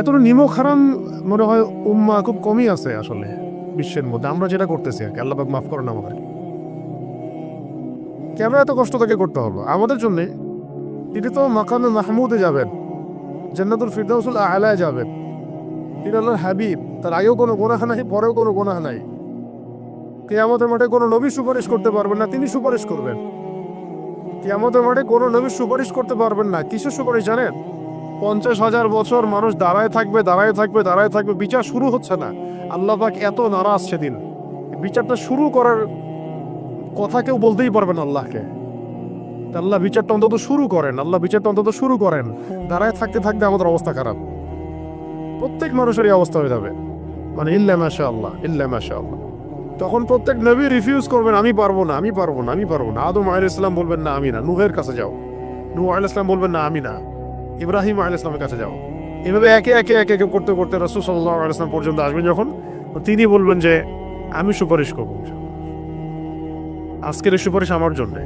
এতটা নিমক হারাম মনে হয় উম্মা খুব কমই আছে আসলে বিশ্বের মধ্যে। আমরা যেটা করতেছি আর কি, আল্লাহ পাক মাফ করেন আমাদের। কেন এত কষ্ট তাকে করতে হলো আমাদের জন্য তিনি তো মাকামে মাহমুদে যাবেন, জান্নাতুল ফিরদাউসুল আলায় যাবেন। তিনি আল্লাহর হাবিব, তার আগেও কোনো গোনাহ নাই, পরেও কোনো গোনাহ নাই। কেয়ামতের মাঠে কোনো নবী সুপারিশ করতে পারবেন না, তিনি সুপারিশ করবেন। কেয়ামতের মাঠে কোনো নবী সুপারিশ করতে পারবেন না, কিসের সুপারিশ জানেন? পঞ্চাশ হাজার বছর মানুষ দাঁড়ায় থাকবে দাঁড়ায় থাকবে দাঁড়ায় থাকবে, বিচার শুরু হচ্ছে না। আল্লাহ পাক এত নারাজ সেদিন। বিচারটা শুরু করার কথা কেউ বলতেই পারবেন আল্লাহকে। আল্লাহ বিচারটা অন্তত শুরু করেন, আল্লাহ বিচারটা অন্তত শুরু করেন। দাঁড়ায় থাকতে থাকতে আমাদের অবস্থা খারাপ। প্রত্যেক মানুষেরই অবস্থা হয়ে যাবে। মানে ইল্লা মাশা আল্লাহ ইল্লা মাশা আল্লাহ তখন প্রত্যেক নবী রিফিউজ করবেন, আমি পারব না, আমি পারব না, আমি পারব না। আদম আলাইহিস ইসলাম বলবেন, না, আমি না। নুহের কাছে যাও। নূহ আলাইহিস ইসলাম বলবেন, না, আমি না। ইব্রাহিম আলাইহিস ইসলামের কাছে যাও। এভাবে একে একে একে একে করতে করতে রসুল সাল্লাহ আলাইসলাম পর্যন্ত আসবেন যখন? তিনি বলবেন যে, আমি সুপারিশ করব আজকের এই সুপারিশ আমার জন্যে।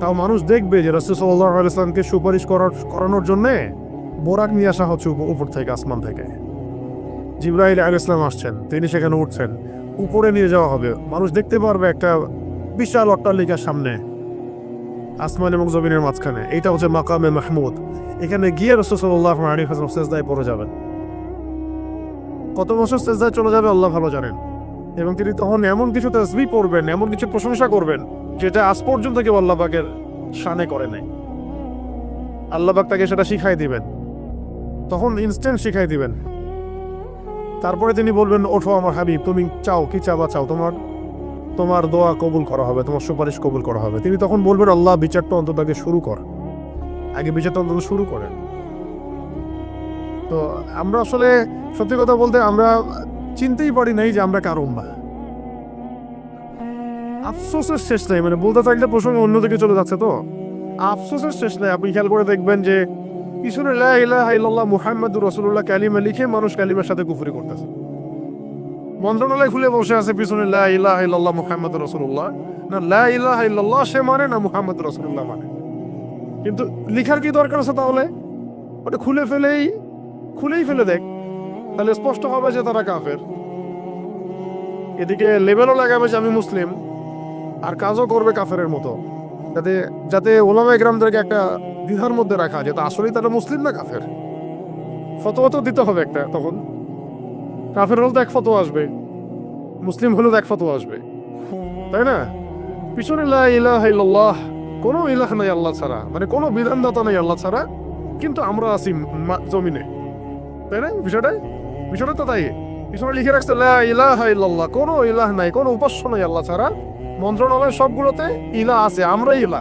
তাও মানুষ দেখবে যে রসুল সাল্লাহ আলাইসলামকে সুপারিশ করার, করানোর জন্যে বোরাক নিয়ে আসা হচ্ছে উপর থেকে, আসমান থেকে। জিব্রাহিল আল ইসলাম আসছেন, তিনি সেখানে উঠছেন। উপরে নিয়ে যাওয়া হবে। মানুষ দেখতে পারবে একটা বিশাল অট্টালিকার সামনে। আসমান এবং জমিনের মাঝখানে। এটা হচ্ছে মাকামে মাহমুদ। এখানে গিয়ে রসুল্লাহ আলী হাসলাম সেজদায় পড়ে যাবেন। কত বছর সেজদায় চলে যাবে আল্লাহ ভালো জানেন। এবং তিনি তখন এমন কিছু তসবি পড়বেন, এমন কিছু প্রশংসা করবেন, যেটা আজ পর্যন্ত কেউ আল্লাহ পাকের শানে করে নাই। আল্লাহ পাক তাকে সেটা শিখাই দিবেন। তখন ইনস্ট্যান্ট শিখাই দিবেন। তারপরে তিনি বলবেন, ওঠো আমার হাবিব, তুমি চাও, কি চাবা চাও? তোমার তোমার দোয়া কবুল করা হবে, তোমার সুপারিশ কবুল করা হবে। তিনি তখন বলবেন, আল্লাহ, বিচারটা অন্তত আগে শুরু কর। আগে বিচারটা অন্তত শুরু করেন। তো আমরা আসলে সত্যি কথা বলতে আমরা চিনতেই পারি নাই যে আমরা কার উম্মা। আফসোসের শেষ নাই মানে বলতে থাকলে প্রসঙ্গে অন্যদিকে চলে যাচ্ছে তো। আফসোসের শেষ নাই, আপনি খেয়াল করে দেখবেন যে পিছনে লা ইলাহা ইল্লাল্লাহ মুহাম্মাদুর রাসূলুল্লাহ কালিমা লিখে মানুষ কালিমার সাথে কুফরি করতেছে। মন্ত্রণালয় খুলে বসে আছে পিছনে, লা ইলাহা ইল্লাল্লাহ মুহাম্মাদুর রাসূলুল্লাহ। না, লা ইলাহা ইল্লাল্লাহ সে মানে না, মুহাম্মাদুর রাসূলুল্লাহ মানে। কিন্তু লিখার কি দরকার আছে তাহলে? ওটা খুলে ফেলেই, খুলেই ফেলে দেখ। তাহলে স্পষ্ট হবে যে তারা কাফের। এদিকে লেবেলও লাগাবে যে আমি মুসলিম, আর কাজও করবে কাফেরের মতো। যাতে যাতে ওলামা গ্রামদেরকে একটা দ্বিধার মধ্যে রাখা যেটা আসলেই তারা মুসলিম না কাফের? ফতোয়া তো দিতে হবে একটা তখন। কাফের হলে তো এক ফতোয়া আসবে মুসলিম হলেও এক ফতোয়া আসবে তাই না? পিছনে ইলাহা কোনো ইলাহ নাই আল্লাহ ছাড়া। মানে কোনো বিধানদাতা নাই আল্লাহ ছাড়া, কিন্তু আমরা আছি জমিনে। তাই না বিষয়টা? বিষয়টা তো তাই। পিছনে লিখে রাখছে ইলাহা ইল্লাল্লাহ, কোনো ইলাহ নাই, কোনো উপাস্য নাই আল্লাহ ছাড়া। মন্ত্রণালয় সবগুলোতে ইলা আছে, আমরাই ইলা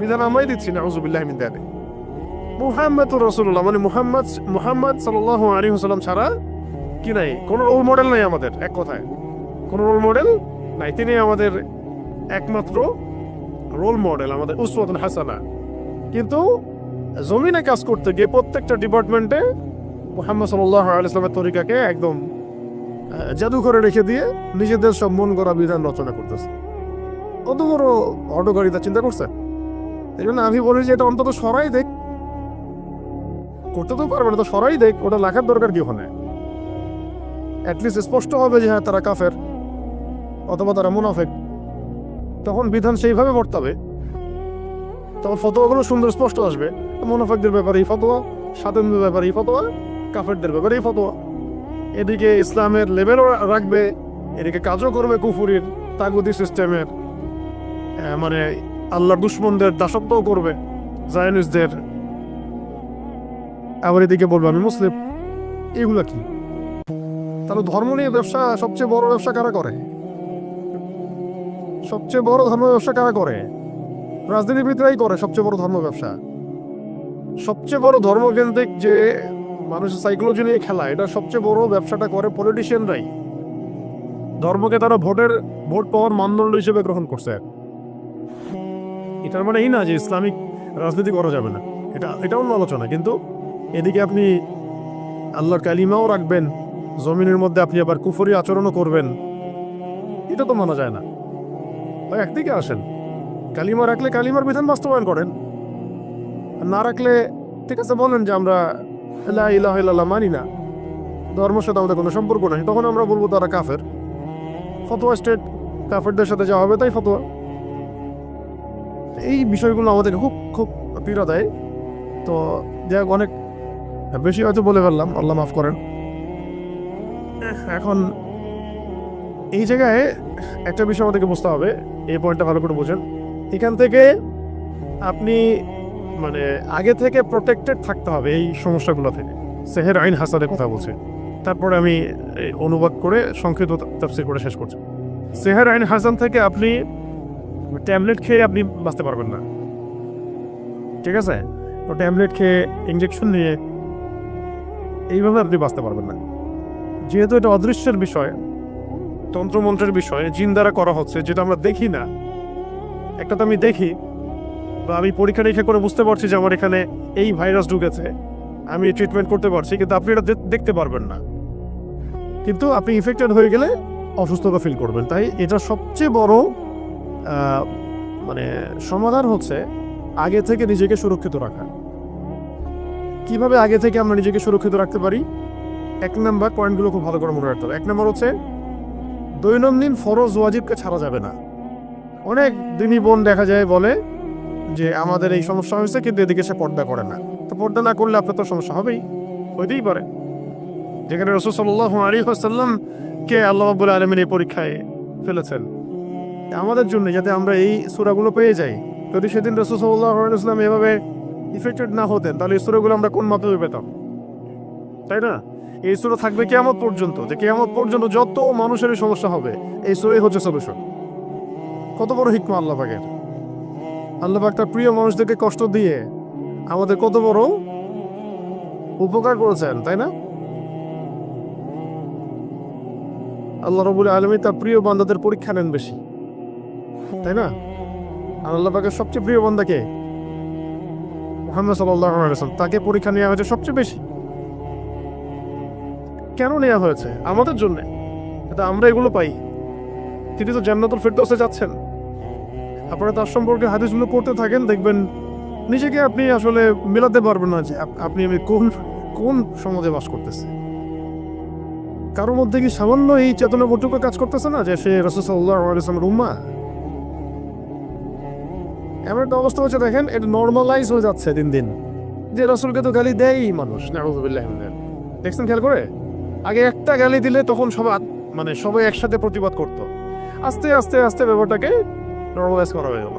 বিধান আমরাই দিচ্ছি না মিন যালিক মুহাম্মদ রাসূলুল্লাহ মানে মুহাম্মদ মুহাম্মদ সাল্লাল্লাহু আলাইহি ওয়াসাল্লাম ছাড়া কি নাই? কোনো রোল মডেল নাই আমাদের, এক কথায়। কোনো রোল মডেল নাই। তিনি আমাদের একমাত্র রোল মডেল আমাদের উসওয়াতুন হাসানা। কিন্তু জমিনে কাজ করতে গিয়ে প্রত্যেকটা ডিপার্টমেন্টে মোহাম্মদ সাল্লাহ আলাইসলামের তরিকাকে একদম জাদু করে রেখে দিয়ে নিজেদের সব মন করা বিধান রচনা করতেছে। কত বড় অটোকারিতা চিন্তা করছে? এই জন্য আমি বলি যে এটা অন্তত সরাই দেখ। করতে তো পারবে না, তো সরাই দেখ, ওটা লেখার দরকার কি ওখানে? অ্যাটলিস্ট স্পষ্ট হবে যে হ্যাঁ তারা কাফের অথবা তারা মুনাফেক। তখন বিধান সেইভাবে বর্তাবে তখন ফতোয়াগুলো সুন্দর স্পষ্ট আসবে। মুনাফেকদের ব্যাপারে এই ফতোয়া স্বাধীনদের ব্যাপারে এই ফতোয়া, কাফেরদের ব্যাপারে এই ফতোয়া। এদিকে ইসলামের লেভেলও রাখবে, এদিকে কাজও করবে কুফুরির তাগুদি সিস্টেমের মানে আল্লাহর দুশ্মনদের দাসত্বও করবে জায়নিসদের আবার এদিকে বলবে, আমি মুসলিম। এগুলা কি? তাহলে ধর্ম নিয়ে ব্যবসা, সবচেয়ে বড় ব্যবসা কারা করে? সবচেয়ে বড় ধর্ম ব্যবসা কারা করে? রাজনীতিবিদরাই করে সবচেয়ে বড় ধর্ম ব্যবসা। সবচেয়ে বড় ধর্মকেন্দ্রিক যে মানুষের সাইকোলজি নিয়ে খেলা, এটা সবচেয়ে বড় ব্যবসাটা করে পলিটিশিয়ানরাই ধর্মকে তারা ভোটের, ভোট পাওয়ার মানদণ্ড হিসেবে গ্রহণ করছে। এটার মানে এই না যে ইসলামিক রাজনীতি করা যাবে না। এটা এটা অন্য আলোচনা, কিন্তু এদিকে আপনি আল্লাহর কালিমাও রাখবেন জমিনের মধ্যে আপনি আবার কুফরি আচরণও করবেন। এটা তো মানা যায় না। ভাই একদিকে আসেন। কালিমা রাখলে কালিমার বিধান বাস্তবায়ন করেন। না রাখলে, ঠিক আছে, বলেন যে আমরা ইলাহা মানি না। ধর্মের সাথে আমাদের কোনো সম্পর্ক নেই। তখন আমরা বলব তারা কাফের। ফতোয়া স্টেট কাফেরদের সাথে যা হবে তাই ফতোয়া। এই বিষয়গুলো আমাদের খুব খুব পীড়া দেয়। তো যাই অনেক বেশি হয়তো বলে ফেললাম। আল্লাহ মাফ করেন। এখন এই জায়গায় একটা বিষয় আমাদেরকে বুঝতে হবে, এই পয়েন্টটা ভালো করে বোঝেন। এখান থেকে আপনি মানে আগে থেকে প্রোটেক্টেড থাকতে হবে এই সমস্যাগুলো থেকে। সেহের আইন হাসানের কথা বলছি। তারপরে আমি অনুবাদ করে সংক্ষিপ্ত তাফসির করে শেষ করছি। সেহের আইন হাসান থেকে আপনি ট্যাবলেট খেয়ে আপনি বাঁচতে পারবেন না। ঠিক আছে? তো ট্যাবলেট খেয়ে ইঞ্জেকশন নিয়ে এইভাবে আপনি বাঁচতে পারবেন না। যেহেতু এটা অদৃশ্যের বিষয়, তন্ত্রমন্ত্রের বিষয়, জিন দ্বারা করা হচ্ছে, যেটা আমরা দেখি না। একটা তো আমি দেখি, বা আমি পরীক্ষা নিরীক্ষা করে বুঝতে পারছি যে আমার এখানে এই ভাইরাস ঢুকেছে, আমি ট্রিটমেন্ট করতে পারছি, কিন্তু আপনি এটা দেখতে পারবেন না। কিন্তু আপনি ইফেক্টেড হয়ে গেলে অসুস্থতা ফিল করবেন। তাই এটা সবচেয়ে বড় মানে সমাধান হচ্ছে আগে থেকে নিজেকে সুরক্ষিত রাখা। কীভাবে আগে থেকে আমরা নিজেকে সুরক্ষিত রাখতে পারি? এক নাম্বার পয়েন্টগুলো খুব ভালো করে মনে রাখতে হবে। এক নম্বর হচ্ছে, দৈনন্দিন ফরজ ওয়াজিবকে ছাড়া যাবে না। অনেক দিনই বোন দেখা যায় বলে যে, আমাদের এই সমস্যা হয়েছে, কিন্তু এদিকে সে পর্দা করে না। তো পর্দা না করলে আপনার তো সমস্যা হবেই, হইতেই পারে। যেখানে রসুল সাল্লাহ আলী আসাল্লাম কে আল্লাহ আব্বুল আলমিন এই পরীক্ষায় ফেলেছেন, আমাদের জন্য যাতে আমরা এই সুরাগুলো পেয়ে যাই। যদি সেদিন রসুল সাল্লাহ এভাবে ইফেক্টেড না হতেন, তাহলে এই সুরাগুলো আমরা কোন মাধ্যমে পেতাম? তাই না? এই সুরা থাকবে কেয়ামত পর্যন্ত, যে কেয়ামত পর্যন্ত যত মানুষেরই সমস্যা হবে, এই সুরাই হচ্ছে সলিউশন কত বড় হিকমা আল্লাহ পাকের। আল্লাহ পাক তার প্রিয় মানুষদেরকে কষ্ট দিয়ে আমাদের কত বড় উপকার করেছেন, তাই না? আল্লাহ রবুল আলমী তার প্রিয় বান্দাদের পরীক্ষা নেন বেশি, তাই না? আল্লাহ পাকের সবচেয়ে প্রিয় বান্দাকে মোহাম্মদ সাল্লাম তাকে পরীক্ষা নেওয়া হয়েছে সবচেয়ে বেশি। কেন নেওয়া হয়েছে? আমাদের জন্য। এটা আমরা এগুলো পাই। তিনি তো জান্নাতুল ফেরদৌসে যাচ্ছেন। আপনারা তার সম্পর্কে হাদিসগুলো পড়তে থাকেন, দেখবেন নিজেকে আপনি আসলে মেলাতে পারবেন না যে আপনি আমি কোন কোন সমাজে বাস করতেছে। কারোর মধ্যে কি সামান্য এই চেতনা বটুকু কাজ করতেছে না যে সে রসুল্লাহামের উম্মা? এমন একটা অবস্থা হচ্ছে দেখেন, এটা নর্মালাইজ হয়ে যাচ্ছে দিন দিন। যে রসুলকে তো গালি দেয়ই মানুষ। মিন দেখছেন খেয়াল করে? আগে একটা গালি দিলে তখন সবাই মানে সবাই একসাথে প্রতিবাদ করত। আস্তে আস্তে আস্তে ব্যাপারটাকে নর্মালাইজ করা হয়ে গেল।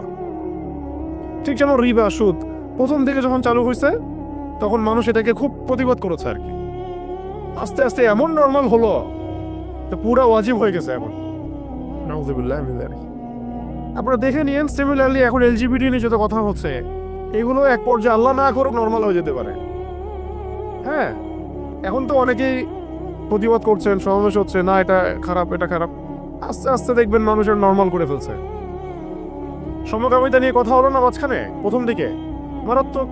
ঠিক যেমন রিবা সুদ প্রথম দিকে যখন চালু হয়েছে তখন মানুষ এটাকে খুব প্রতিবাদ করেছে আর কি। আস্তে আস্তে এমন নর্মাল হলো তো পুরা ওয়াজিব হয়ে গেছে এখন। নাউজুবিল্লাহ আপনারা দেখে নিয়েন সিমিলারলি এখন এলজিবিটি নিয়ে যত কথা হচ্ছে এগুলো এক পর্যায়ে আল্লাহ না করুক নর্মাল হয়ে যেতে পারে। হ্যাঁ এখন তো অনেকেই প্রতিবাদ করছেন, সমাবেশ হচ্ছে। না, এটা খারাপ এটা খারাপ। আস্তে আস্তে দেখবেন মানুষের নর্মাল করে ফেলছে। সমকামিতা নিয়ে কথা হলো না মাঝখানে, প্রথম দিকে। মারাত্মক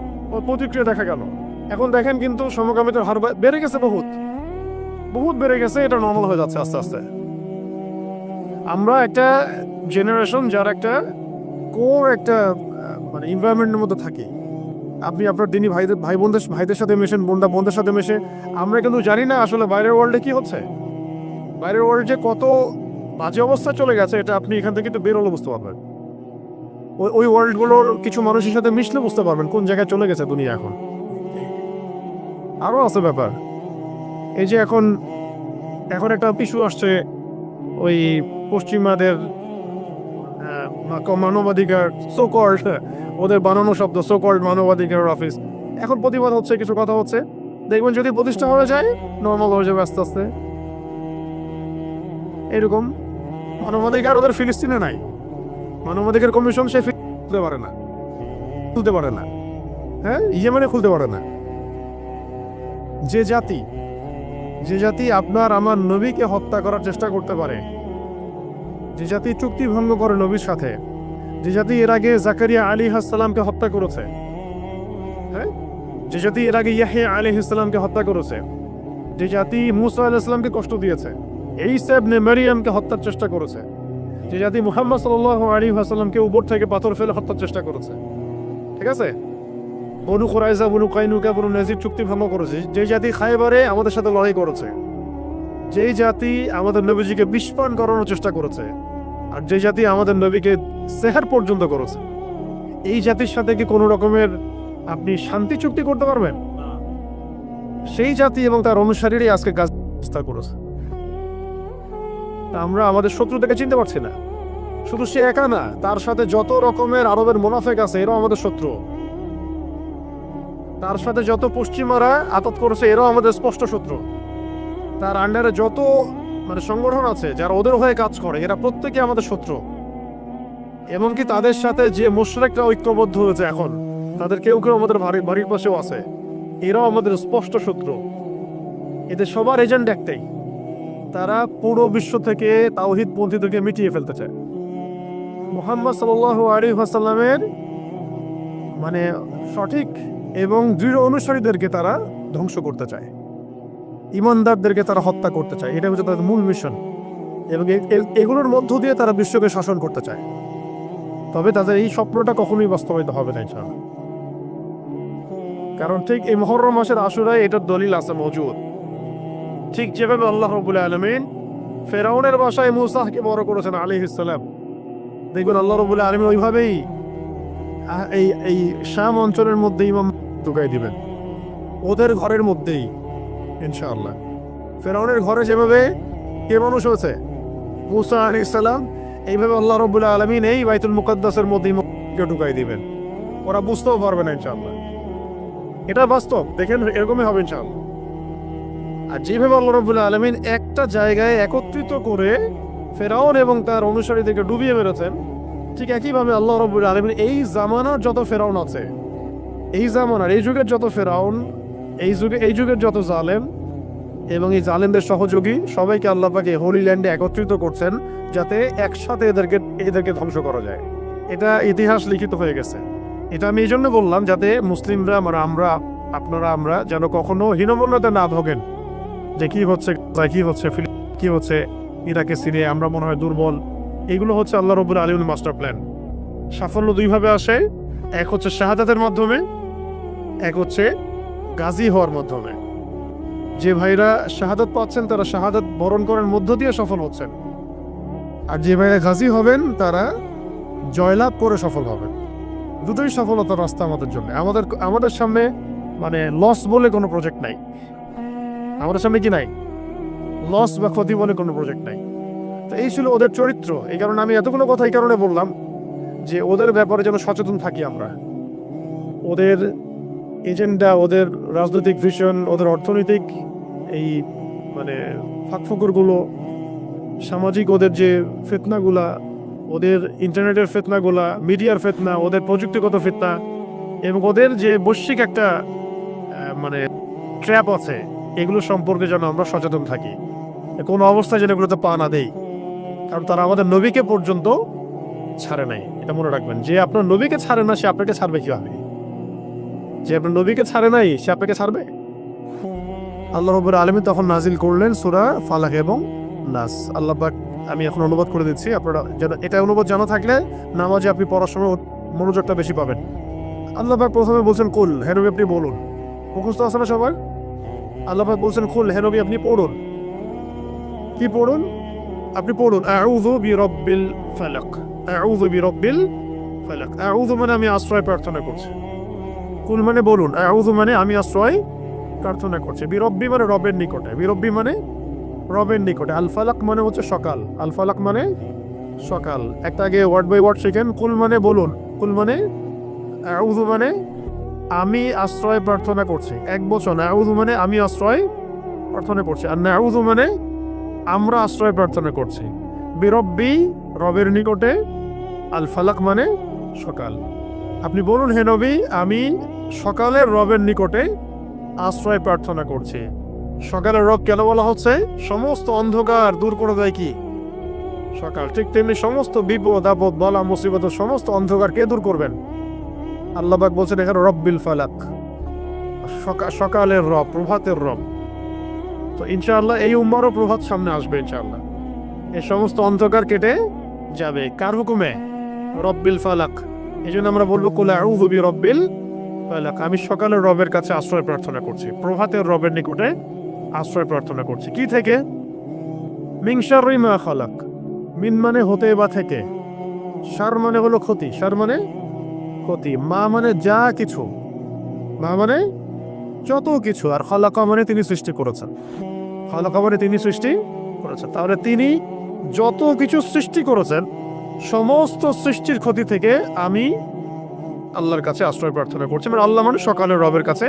প্রতিক্রিয়া দেখা গেল। এখন দেখেন কিন্তু সমকামিতার হার বেড়ে গেছে বহুত। বহুত বেড়ে গেছে, এটা নর্মাল হয়ে যাচ্ছে আস্তে আস্তে। আমরা একটা জেনারেশন যার একটা কোর একটা মানে এনভায়রনমেন্টের মধ্যে থাকি। আপনি আপনার দিনই ভাইদের ভাই বোনদের ভাইদের সাথে মেশেন বোনদা বোনদের সাথে মেশে, আমরা কিন্তু জানি না আসলে বাইরের ওয়ার্ল্ডে কি হচ্ছে। বাইরের ওয়ার্ল্ড যে কত বাজে অবস্থা চলে গেছে, এটা আপনি এখান থেকে একটু বেরোলে বুঝতে পারবেন। ওই ওই ওয়ার্ল্ডগুলোর কিছু মানুষের সাথে মিশলে বুঝতে পারবেন কোন জায়গায় চলে গেছে দুনিয়া এখন। আরও আছে ব্যাপার। এই যে এখন এখন একটা ইস্যু আসছে, ওই পশ্চিমাদের মানবাধিকার সোকল্ড ওদের বানানো শব্দ সোকল্ড মানবাধিকার অফিস এখন প্রতিবাদ হচ্ছে, কিছু কথা হচ্ছে। দেখবেন যদি প্রতিষ্ঠা হয়ে যায় নর্মাল হয়ে যাবে আস্তে আস্তে। এরকম, মানবাধিকার ওদের ফিলিস্তিনে নাই। মানবাধিকার কমিশন সে খুলতে পারে না। খুলতে পারে না। হ্যাঁ ইয়েমেনে খুলতে পারে না। যে জাতি যে জাতি আপনার আমার নবীকে হত্যা করার চেষ্টা করতে পারে যে জাতি চুক্তি ভঙ্গ করে নবীর সাথে, যে জাতি এর আগে জাকারিয়া আলী হাসালামকে হত্যা করেছে হ্যাঁ? যে জাতি এর আগে ইয়াহিয়া আলী ইসলামকে হত্যা করেছে, যে জাতি মুসা আলাহ ইসলামকে কষ্ট দিয়েছে এই সাহেবনে মারিয়ামকে হত্যার চেষ্টা করেছে, যে জাতি মুহাম্মদ সাল্লাহ আলী হাসালামকে উপর থেকে পাথর ফেলে হত্যার চেষ্টা করেছে। ঠিক আছে? বনু খোরাইজা বনু কাইনুকা, বনু নাজির চুক্তি ভঙ্গ করেছে, যে জাতি খাইবারে আমাদের সাথে লড়াই করেছে। যেই জাতি আমাদের নবীজিকে বিস্ফান করানোর চেষ্টা করেছে আর যে জাতি আমাদের নবীকে সেহার পর্যন্ত করেছে এই জাতির সাথে কি কোনো রকমের আপনি শান্তি চুক্তি করতে পারবেন? সেই জাতি এবং তার অনুসারীরাই আজকে কাজ চেষ্টা করেছে। আমরা আমাদের শত্রুদেরকে চিনতে পারছি না। শুধু সে একা না তার সাথে যত রকমের আরবের মোনাফেক আছে এরাও আমাদের শত্রু। তার সাথে যত পশ্চিমারা আতত করেছে এরাও আমাদের স্পষ্ট শত্রু। তার আন্ডারে যত মানে সংগঠন আছে, যারা ওদের হয়ে কাজ করে, এরা প্রত্যেকে আমাদের শত্রু। এমনকি তাদের সাথে যে মুশরেকরা ঐক্যবদ্ধ হয়েছে এখন, তাদের কেউ কেউ আমাদের বাড়ির বাড়ির পাশেও আছে। এরাও আমাদের স্পষ্ট শত্রু। এদের সবার এজেন্ট একটাই। তারা পুরো বিশ্ব থেকে তাওহিদ পন্থীদেরকে মিটিয়ে ফেলতে চায়। মোহাম্মদ সাল আলী মানে সঠিক এবং দৃঢ় অনুসারীদেরকে তারা ধ্বংস করতে চায়। ইমানদারদেরকে তারা হত্যা করতে চায়। এটা হচ্ছে তাদের মূল মিশন এবং এগুলোর মধ্য দিয়ে তারা বিশ্বকে শাসন করতে চায়। তবে তাদের এই স্বপ্নটা কখনোই বাস্তবায়িত হবে না, ইনশাআল্লাহ। কারণ ঠিক এই মহরম মাসের আশুরায় এটার দলিল আছে মজুদ। ঠিক যেভাবে আল্লাহ রবুল আলমিন ফেরাউনের বাসায় মুসাহকে বড় করেছেন আলী ইসলাম দেখবেন আল্লাহ রবুল আলমিন ওইভাবেই এই এই শাম অঞ্চলের মধ্যে ইমাম ঢুকাই দিবেন। ওদের ঘরের মধ্যেই। ইনশাআল্লাহ। ফেরাউনের ঘরে যেভাবে কে মানুষ হয়েছে, মুসা আলী ইসলাম এইভাবে আল্লাহ রবুল্লা আলমিন এই বাইতুল মুকদ্দাসের মধ্যে ঢুকাই দিবেন। ওরা বুঝতেও পারবে না ইনশাআল্লাহ। এটা বাস্তব, দেখেন এরকমই হবে ইনশাআল্লাহ। আর যেভাবে আল্লাহ রবুল্লা আলমিন একটা জায়গায় একত্রিত করে ফেরাউন এবং তার অনুসারীদেরকে ডুবিয়ে মেরেছেন, ঠিক একইভাবে আল্লাহ রবুল্লা আলমিন এই জামানার যত ফেরাউন আছে, এই জামানার, এই যুগের যত ফেরাউন এই যুগে এই যুগের যত জালেম এবং এই জালেমদের সহযোগী সবাইকে আল্লাহ পাকে হোলি ল্যান্ডে একত্রিত করছেন যাতে একসাথে এদেরকে এদেরকে ধ্বংস করা যায়। এটা ইতিহাস লিখিত হয়ে গেছে। এটা আমি এই জন্য বললাম যাতে মুসলিমরা মানে আমরা, আপনারা, আমরা যেন কখনো হীনমন্যতা না ভোগেন। যে কি হচ্ছে কি হচ্ছে কি হচ্ছে, ইরাকে সিরিয়া আমরা মনে হয় দুর্বল। এগুলো হচ্ছে আল্লাহ রবুল আলিউল মাস্টার প্ল্যান সাফল্য দুইভাবে আসে। এক হচ্ছে শাহাদাতের মাধ্যমে, এক হচ্ছে গাজী হওয়ার মাধ্যমে। যে ভাইরা শাহাদত পাচ্ছেন, তারা শাহাদাত বরণ করার মধ্য দিয়ে সফল হচ্ছেন। আর যে ভাইরা গাজী হবেন, তারা জয়লাভ করে সফল হবেন। দুটোই সফলতার রাস্তা আমাদের জন্য। আমাদের আমাদের সামনে মানে লস বলে কোনো প্রজেক্ট নাই। আমাদের সামনে কি নাই? লস বা ক্ষতি বলে কোনো প্রজেক্ট নাই। তো এই ছিল ওদের চরিত্র। এই কারণে আমি এতগুলো কথা এই কারণে বললাম যে ওদের ব্যাপারে যেন সচেতন থাকি আমরা। ওদের এজেন্ডা, ওদের রাজনৈতিক ভিশন ওদের অর্থনৈতিক এই মানে ফাঁকফুকুরগুলো, সামাজিক ওদের যে ফেতনাগুলা, ওদের ইন্টারনেটের ফেতনাগুলা, মিডিয়ার ফেতনা, ওদের প্রযুক্তিগত ফেতনা, এবং ওদের যে বৈশ্বিক একটা মানে ট্র্যাপ আছে, এগুলো সম্পর্কে যেন আমরা সচেতন থাকি। কোনো অবস্থায় যেন এগুলোতে পা না দেই, কারণ তারা আমাদের নবীকে পর্যন্ত ছাড়ে নাই। এটা মনে রাখবেন, যে আপনার নবীকে ছাড়ে না, সে আপনাকে ছাড়বে কীভাবে? যে আপনার নবীকে ছাড়ে নাই, সে আপনাকে ছাড়বে? আল্লাহ রবুর আলমী তখন নাজিল করলেন সুরা ফালাক এবং নাস। আল্লাহ আমি এখন অনুবাদ করে দিচ্ছি, আপনারা যেন এটা অনুবাদ জানা থাকলে নামাজে আপনি পড়ার সময় মনোযোগটা বেশি পাবেন। আল্লাহ পাক প্রথমে বলছেন, কুল হেনবি আপনি বলুন। মুখস্থ আছে না সবার? আল্লাহ পাক বলছেন, কুল হেনবি আপনি পড়ুন। কি পড়ুন? আপনি পড়ুন, আউযু বিরাব্বিল ফালাক। আউযু বিরাব্বিল ফালাক। আউযু মানে আমি আশ্রয় প্রার্থনা করছি। কুল মানে বলুন, আউযু মানে আমি আশ্রয় প্রার্থনা করছি। বিরব্বি মানে রবের নিকটে, বিরব্বি মানে রবের নিকটে। আলফালাক মানে হচ্ছে সকাল আল ফালাক মানে সকাল। একটা আগে ওয়ার্ড বাই ওয়ার্ড শিখেন, কুল মানে বলুন, কুল মানে আউযু মানে আমি আশ্রয় প্রার্থনা করছি। এক বছর আউযু মানে আমি আশ্রয় প্রার্থনা করছি। আর নাউযু মানে আমরা আশ্রয় প্রার্থনা করছি। বিরব্বি রবের নিকটে আল ফালাক মানে সকাল। আপনি বলুন হে নবী, আমি সকালের রবের নিকটে আশ্রয় প্রার্থনা করছি। সকালের রব কেন বলা হচ্ছে, সমস্ত অন্ধকার দূর করে দেয় কি? সকাল ঠিক তেমনি সমস্ত বিপদ, আপদ, বলা, মুসিবত, সমস্ত অন্ধকার কে দূর করবেন। আল্লাহবাক বলছেন, এখানে রব্বিল ফালাক। সকা- সকালের রব, প্রভাতের রব। তো ইনশাআল্লাহ এই উম্মারও প্রভাত সামনে আসবে ইনশাআল্লাহ। এই সমস্ত অন্ধকার কেটে যাবে। কার হুকুমে? রব্বিল ফালাক। এই জন্য আমরা বলব, কুলা আউযু বি রব্বিল আমি সকালের রবের কাছে আশ্রয় প্রার্থনা করছি। প্রভাতের রবের নিকটে আশ্রয় প্রার্থনা করছি। কি থেকে? মিংসারই মা খালাক। মিন মানে হতে বা থেকে। সার মানে হলো ক্ষতি। সার মানে ক্ষতি। মা মানে যা কিছু। মা মানে যত কিছু। আর খালাকা মানে তিনি সৃষ্টি করেছেন। খালাকা মানে তিনি সৃষ্টি করেছেন। তাহলে তিনি যত কিছু সৃষ্টি করেছেন সমস্ত সৃষ্টির ক্ষতি থেকে আমি আল্লাহর কাছে আশ্রয় প্রার্থনা করছি। মানে আল্লাহ মানে সকালে রবের কাছে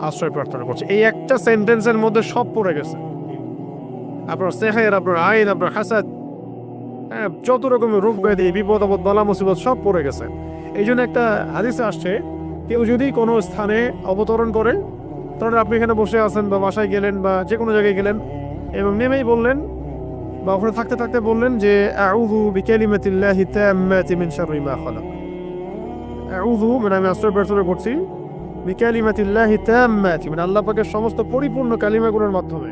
আশ্রয় প্রার্থনা করছে। এই একটা সেন্টেন্সের মধ্যে সব পড়ে গেছে। আপনার সেহের, আপনার আইন, আপনার হাসাদ হ্যাঁ যত রকমের রোগ ব্যাধি, বিপদ আপদ, বালা মুসিবত সব পড়ে গেছে। এই জন্য একটা হাদিসে আসছে, কেউ যদি কোনো স্থানে অবতরণ করে, তাহলে আপনি এখানে বসে আছেন বা বাসায় গেলেন বা যে কোনো জায়গায় গেলেন এবং নেমেই বললেন বা ওখানে থাকতে থাকতে বললেন যে, আউযু বিকালিমাতিল্লাহি তাম্মাতি মিন শাররি মা খালাক। আউযু মানে আমি আশ্রয় প্রার্থনা করছি, বিকালিমাতিল্লাহি তাম্মাতি মানে আল্লাহ পাকের সমস্ত পরিপূর্ণ কালিমাগুলোর মাধ্যমে।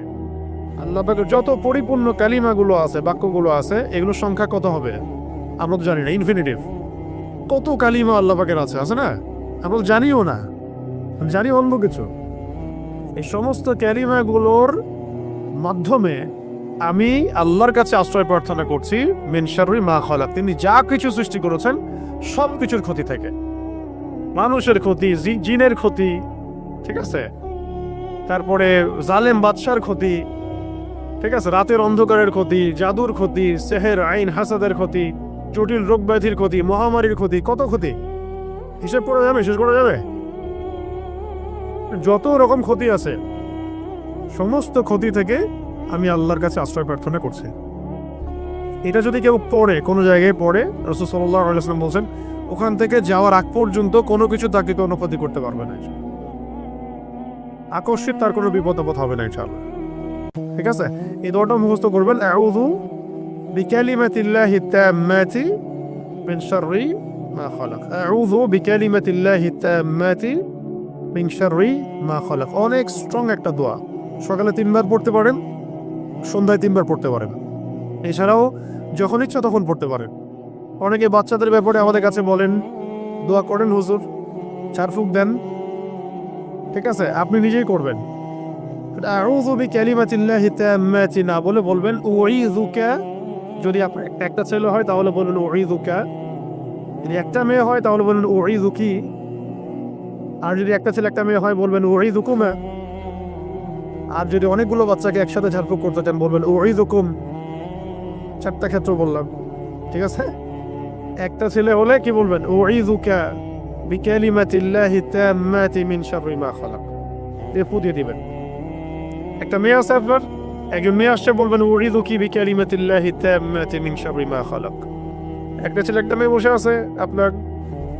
আল্লাহ পাকের যত পরিপূর্ণ কালিমাগুলো আছে, বাক্যগুলো আছে, এগুলোর সংখ্যা কত হবে? আমরা তো জানি না ইনফিনিটিভ কত কালিমা আল্লাহ পাকের আছে আছে না? আমরা জানিও না। জানি অন্য কিছু। এই সমস্ত ক্যালিমাগুলোর মাধ্যমে আমি আল্লাহর কাছে আশ্রয় প্রার্থনা করছি মিনসারুই মা খলাক। তিনি যা কিছু সৃষ্টি করেছেন, সব কিছুর ক্ষতি থেকে। মানুষের ক্ষতি জিনের ক্ষতি, ঠিক আছে? তারপরে জালেম বাদশার ক্ষতি, ঠিক আছে? রাতের অন্ধকারের ক্ষতি, জাদুর ক্ষতি, সেহের আইন, হাসাদের ক্ষতি, জটিল রোগ ব্যাধির ক্ষতি, মহামারীর ক্ষতি, কত ক্ষতি? হিসেব করা যাবে? শেষ করা যাবে? যত রকম ক্ষতি আছে, সমস্ত ক্ষতি থেকে আমি আল্লাহর কাছে আশ্রয় প্রার্থনা করছি। এটা যদি কেউ পড়ে, কোনো জায়গায় পড়ে, রসুল সাল্লাহ আলাইসলাম বলছেন, ওখান থেকে যাওয়ার আগ পর্যন্ত কোনো কিছু তাকে কোনো করতে পারবে না আকস্মিক তার কোনো বিপদ আপদ হবে না, ইনশাআল্লাহ। ঠিক আছে? এই দোয়াটা মুখস্থ করবেন, আউযু বিকালিমাতিল্লাহি তাম্মাতি মিন শাররি মা খালাক। আউযু বিকালিমাতিল্লাহি তাম্মাতি মিন শাররি মা খালাক। অনেক স্ট্রং একটা দোয়া। সকালে তিনবার পড়তে পারেন সন্ধ্যায় তিনবার পড়তে পারেন। এছাড়াও যখন ইচ্ছা তখন পড়তে পারেন। অনেকে বাচ্চাদের ব্যাপারে আমাদের কাছে বলেন, দোয়া করেন হুজুর চারফুক দেন। ঠিক আছে, আপনি নিজেই করবেন। না বলে বলবেন, উঈযুকা। যদি আপনার একটা- ছেলে হয়, তাহলে বলবেন উঈযুকা। যদি একটা মেয়ে হয়, তাহলে বলবেন উঈযুকি। আর যদি একটা ছেলে একটা মেয়ে হয়, বলবেন, উঈযুকুমা। আর যদি অনেকগুলো বাচ্চাকে একসাথে ঝাড়ফুঁক করতে চান, বলবেন, উঈযুকুম। চারটা ক্ষেত্র বললাম। ঠিক আছে? একটা ছেলে হলে কি বলবেন? শাররি মা খালাক। দিয়ে দিবেন। একটা মেয়ে আছে আপনার? একজন মেয়ে আসছে, বলবেন উরিদুকি বিকালিমাতিল্লাহি তাম্মাতি মিন শাররি মা খালাক। একটা ছেলে, একটা মেয়ে বসে আছে, আপনার?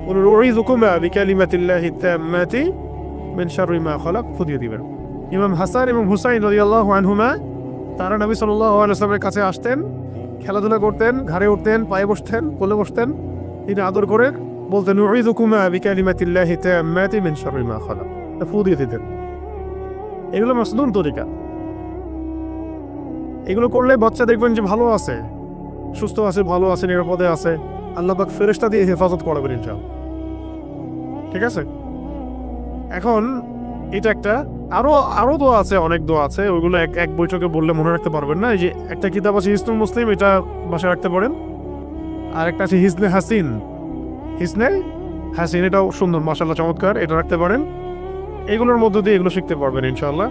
বলুন উরিদুকুমা বিকালিমাতিল্লাহি তাম্মাতি মিন শাররি মা খালাক। ফুদিয়ে দিবেন। ইমাম হাসান এবং হুসাইন রাদিয়াল্লাহু আনহুমা, তারা নবী সাল্লাল্লাহু আলাইহি ওয়াসাল্লামের কাছে আসতেন, খেলাধুলা করতেন, ঘাড়ে উঠতেন, পায়ে বসতেন, কোলে বসতেন। তিনি আদর করে বলতেন দিয়ে দিতেন। এগুলো মাসনুন তরিকা। এগুলো করলে বাচ্চা দেখবেন যে ভালো আছে, সুস্থ আছে, ভালো আছে, নিরাপদে আছে। আল্লাহ পাক ফেরেশতা দিয়ে হেফাজত করাবেন ইনশাআল্লাহ। ঠিক আছে? এখন এটা একটা আরও আরও দোয়া আছে, অনেক দোয়া আছে। ওইগুলো এক এক বৈঠকে বললে মনে রাখতে পারবেন না। এই যে একটা কিতাব আছে হিসনুল মুসলিম, এটা বাসায় রাখতে পারেন। আর একটা আছে হিসনে হাসিন। হিসনে হাসিন, এটাও সুন্দর মাসাল্লাহ চমৎকার, এটা রাখতে পারেন। এগুলোর মধ্য দিয়ে এগুলো শিখতে পারবেন, ইনশাআল্লাহ।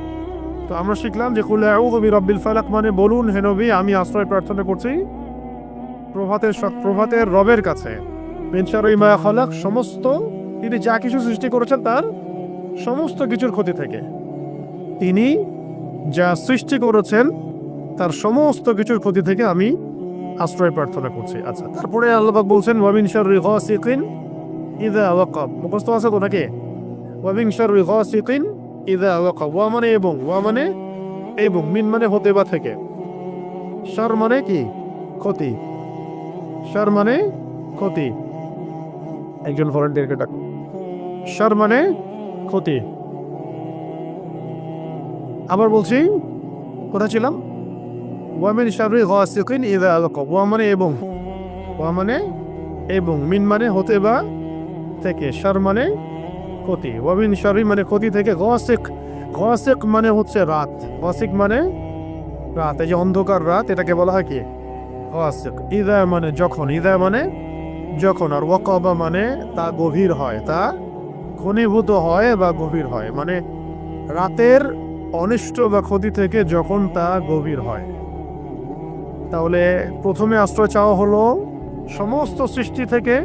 তো আমরা শিখলাম যে, কুল আউযু বিরাব্বিল ফালাক মানে বলুন, হে নবী, আমি আশ্রয় প্রার্থনা করছি প্রভাতের প্রভাতের রবের কাছে। শাররি মা খালাক সমস্ত তিনি যা কিছু সৃষ্টি করেছেন তার সমস্ত কিছুর ক্ষতি থেকে। তিনি যা সৃষ্টি করেছেন, তার সমস্ত কিছুর ক্ষতি থেকে আমি আশ্রয় প্রার্থনা করছি। আচ্ছা তারপরে আল্লাহ বলছেন, ওয়ামিন শাররি গাসিকিন ইযা ওয়াকাব। মুখস্থ আছে তো নাকি? ওয়ামিন শাররি গাসিকিন ইদা ওয়াকাব। ওয়া মানে এবং, ওয়া মানে এবং, মিন মানে হতে বা থেকে। শার মানে কি? ক্ষতি। শার মানে ক্ষতি। একজন ভলান্টিয়ারকে ডাক। শার মানে ক্ষতি। আবার বলছি, কোথায় ছিলাম? ওয়ামিন শাররি গাসিকিন ইদা ওয়াকাব ওয়া মানে এবং ওয়া মানে এবং, মিন মানে হতে বা থেকে, শার মানে ক্ষতি। ওয়াবিন শারি মানে ক্ষতি থেকে, গসিক গসিক মানে হচ্ছে রাত। গসিক মানে রাত, এই যে অন্ধকার রাত, এটাকে বলা হয় কি? গসিক। ইদা মানে যখন, ইদা মানে যখন, আর ওয়াকাবা মানে তা গভীর হয়, তা ঘনীভূত হয় বা গভীর হয়। মানে রাতের অনিষ্ট বা ক্ষতি থেকে যখন তা গভীর হয়। তাহলে প্রথমে আশ্রয় চাওয়া হলো সমস্ত সৃষ্টি থেকে,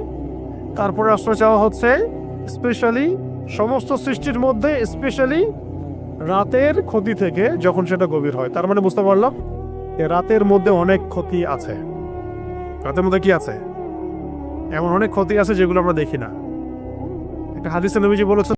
তারপরে আশ্রয় চাওয়া হচ্ছে স্পেশালি সমস্ত সৃষ্টির মধ্যে স্পেশালি রাতের ক্ষতি থেকে যখন সেটা গভীর হয়। তার মানে বুঝতে পারলাম যে রাতের মধ্যে অনেক ক্ষতি আছে। রাতের মধ্যে কি আছে? এমন অনেক ক্ষতি আছে যেগুলো আমরা দেখি না। একটা হাদিসে নবীজি বলেছেন